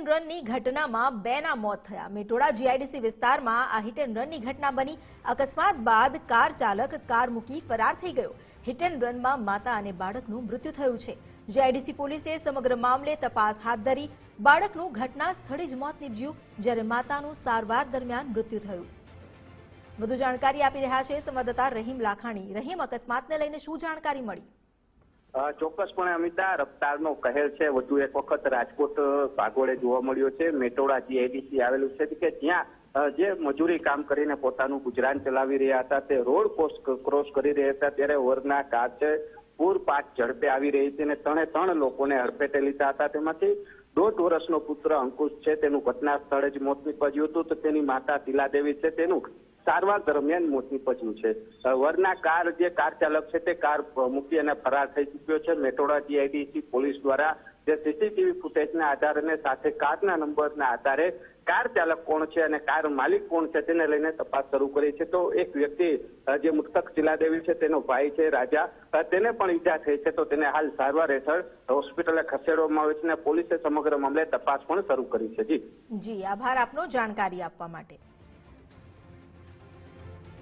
રનની ઘટનામાં બેના મોત થયા. મેટોડા જીઆઈડીસી વિસ્તારમાં આ હિટ એન્ડ રનની ઘટના બની. અકસ્માત બાદ કાર ચાલક કાર મૂકી ફરાર થઈ ગયો. હિટ એન્ડ રનમાં માતા અને બાળકનું મૃત્યુ થયું છે. જીઆઈડીસી પોલીસે સમગ્ર મામલે તપાસ હાથ ધરી. બાળકનું ઘટના સ્થળે જ મોત નીપજ્યું, જ્યારે માતાનું સારવાર દરમિયાન મૃત્યુ થયું. વધુ જાણકારી આપી રહ્યા છે સંવાદદાતા રહીમ લાખાણી. રહીમ, અકસ્માતને લઈને શું જાણકારી મળી? ચોક્કસપણે અમિતા રફતારનો કહેર છે. વધુ એક વખત રાજકોટ ભાગોળે જોવા મળ્યો છે. મેટોડા જીઆઈડીસી આવેલું છે કે જ્યાં જે મજૂરી કામ કરીને પોતાનું ગુજરાન ચલાવી રહ્યા હતા, તે રોડ ક્રોસ ક્રોસ કરી રહ્યા હતા, ત્યારે વરના કાચે છે પૂર પાટ ઝડપે આવી રહી હતી અને ત્રણે ત્રણ લોકોને હડફેટે લીધા હતા. તેમાંથી દોઢ વર્ષનો પુત્ર અંકુશ છે, તેનું ઘટના સ્થળે જ મોત નીપજ્યું હતું તો તેની માતા તિલાદેવી છે, તેનું સારવાર દરમિયાન મોત નીપજ્યું છે. વરના કાર, જે કાર ચાલક છે તે કાર મૂકી અને ફરાર થઈ ચૂક્યો છે. મેટોડા જીઆઈડીસી પોલીસ દ્વારા જે સીસીટીવી ફૂટેજના આધારે અને સાથે કારના નંબરના આધારે કાર ચાલક કોણ છે અને કાર માલિક કોણ છે તેને લઈને તપાસ શરૂ કરી છે. તો એક વ્યક્તિ જે મૃતક શિલાદેવી છે, તેનો ભાઈ છે, રાજા. તેને પણ ઈજા થઈ છે. તો તેને હાલ સારવાર હેઠળ હોસ્પિટલે ખસેડવામાં આવે છે અને પોલીસે સમગ્ર મામલે તપાસ પણ શરૂ કરી છે. જી. જી, આભાર આપનો જાણકારી આપવા માટે.